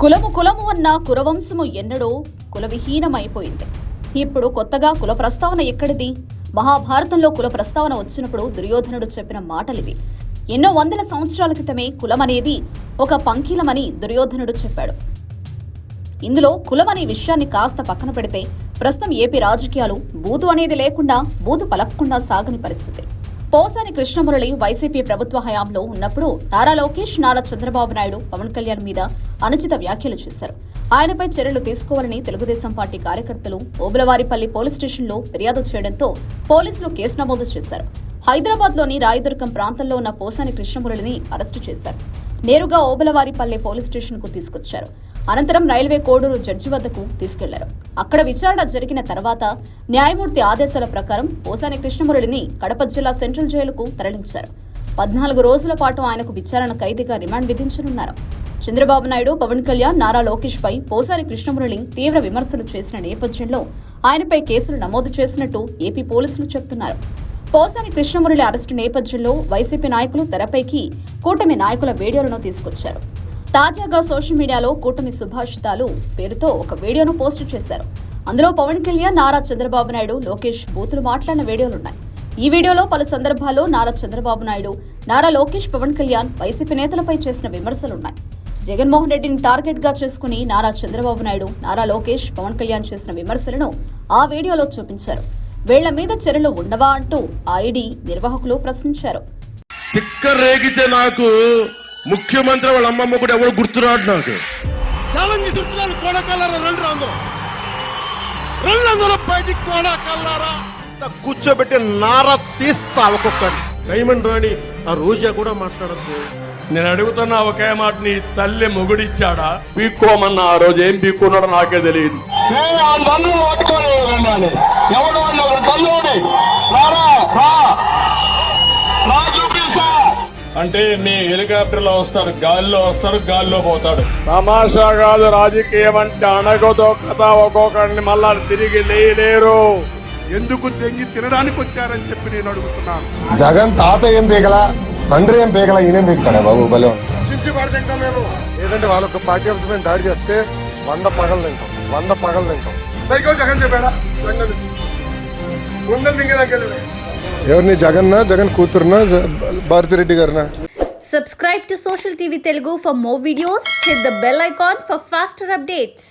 కులము కులము అన్న కురవంశము ఎన్నడో కులవిహీనమైపోయింది. ఇప్పుడు కొత్తగా కుల ప్రస్తావన ఎక్కడిది? మహాభారతంలో కుల ప్రస్తావన వచ్చినప్పుడు దుర్యోధనుడు చెప్పిన మాటలివి. ఎన్నో వందల సంవత్సరాల క్రితమే కులమనేది ఒక పంకిలమని దుర్యోధనుడు చెప్పాడు. ఇందులో కులం అనే విషయాన్ని కాస్త పక్కన పెడితే ప్రస్తుతం ఏపీ రాజకీయాలు బూతు అనేది లేకుండా బూతు పలకకుండా సాగని పరిస్థితి. పోసాని కృష్ణమురళి వైసీపీ ప్రభుత్వ హయాంలో ఉన్నప్పుడు నారా లోకేష్ నారా చంద్రబాబు నాయుడు పవన్ కళ్యాణ్ మీద అనుచిత వ్యాఖ్యలు చేశారు. ఆయనపై చర్యలు తీసుకోవాలని తెలుగుదేశం పార్టీ కార్యకర్తలు ఓబులవారిపల్లి పోలీస్ స్టేషన్లో ఫిర్యాదు చేయడంతో పోలీసులు కేసు నమోదు చేశారు. హైదరాబాద్లోని రాయదుర్గం ప్రాంతంలో ఉన్న పోసాని కృష్ణమురళిని అరెస్టు చేశారు. నేరుగా ఓబలవారిపల్లె పోలీస్ స్టేషన్కు తీసుకొచ్చారు. అనంతరం రైల్వే కోడూరు జడ్జి వద్దకు తీసుకెళ్ళారు. అక్కడ విచారణ జరిగిన తర్వాత న్యాయమూర్తి ఆదేశాల ప్రకారం పోసాని కృష్ణమురళిని కడప జిల్లా సెంట్రల్ జైలుకు తరలించారు. పద్నాలుగు రోజుల పాటు ఆయనకు విచారణ ఖైదీగా రిమాండ్ విధించనున్నారు. చంద్రబాబు నాయుడు పవన్ కళ్యాణ్ నారా లోకేష్ పై పోసాని కృష్ణమురళి తీవ్ర విమర్శలు చేసిన నేపథ్యంలో ఆయనపై కేసులు నమోదు చేసినట్టు ఏపీ పోలీసులు చెబుతున్నారు పోసాని కృష్ణమురళి అరెస్టు నేపథ్యంలో వైసీపీ నాయకులు తెరపైకి కూటమి నాయకుల వీడియోలను తీసుకొచ్చారు. తాజాగా సోషల్ మీడియాలో కూటమి సుభాషితాలు పేరుతో ఒక వీడియోను పోస్ట్ చేశారు. అందులో పవన్ కళ్యాణ్ నారా చంద్రబాబు నాయుడు లోకేష్ బూతులు మాట్లాడిన వీడియోలున్నాయి. ఈ వీడియోలో పలు సందర్భాల్లో నారా చంద్రబాబు నాయుడు నారా లోకేష్ పవన్ కళ్యాణ్ వైసీపీ నేతలపై చేసిన విమర్శలున్నాయి. జగన్మోహన్ రెడ్డిని టార్గెట్గా చేసుకుని నారా చంద్రబాబు నాయుడు నారా లోకేష్ పవన్ కళ్యాణ్ చేసిన విమర్శలను ఆ వీడియోలో చూపించారు. వీళ్ళ మీద చర్యలు ఉండవా అంటూ ఐడి నిర్వాహకులు ప్రశ్నించారు. నాకు ముఖ్యమంత్రి వాళ్ళ అమ్మమ్మ కూడా ఎవరు గుర్తురాడు నాకు. ఛాలెంజ్ చూస్తున్నాను కోడకల్లారా? రెండు అందరూ. రెండు అందరూ బయటికి కోడకల్లారా? కూర్చోబెట్టి నార తీస్తా ఒక్కొక్కటి డైమండ్ రాణి ఆ రోజా కూడా మాట్లాడద్దు. నేను అడుగుతున్న ఒకే మాట నీ తల్లి మొగుడిచ్చాడా? పీక్కోమన్న ఆ రోజు ఏం పీక్కున్నాడో నాకే తెలియదు. ఎవడు అంటే మీ హెలికాప్టర్లో వస్తాడు గాలిలో వస్తాడు గాలిలో పోతాడు. తమాషా కాదు రాజకీయం అంటే అణగదో కథ ఒక్కొక్కడిని మళ్ళా తిరిగి లేయలేరు ఎందుకు దెంగి తినడానికి వచ్చారని చెప్పి నేను అడుగుతున్నాను. జగన్ తాత ఏం పీకల తండ్రి ఏం పీకల ఈయనేం పీకుతాడా బాబు బలం చించి పడతా మేము. ఏదంటే వాళ్ళొక పార్టీ ఆఫీస్ మీద దాడి చేస్తే వంద పగలు తింటాం వంద పగలు తింటాం. సైకో జగన్ చెప్పాడా? జగన్ ముందు మింగేదాకెళ్ళి ఎవరిని జగన్నా జగన్ కూతురునా Bharathi Reddy గారినా Subscribe to Social TV Telugu for more videos. Hit the bell icon for faster updates.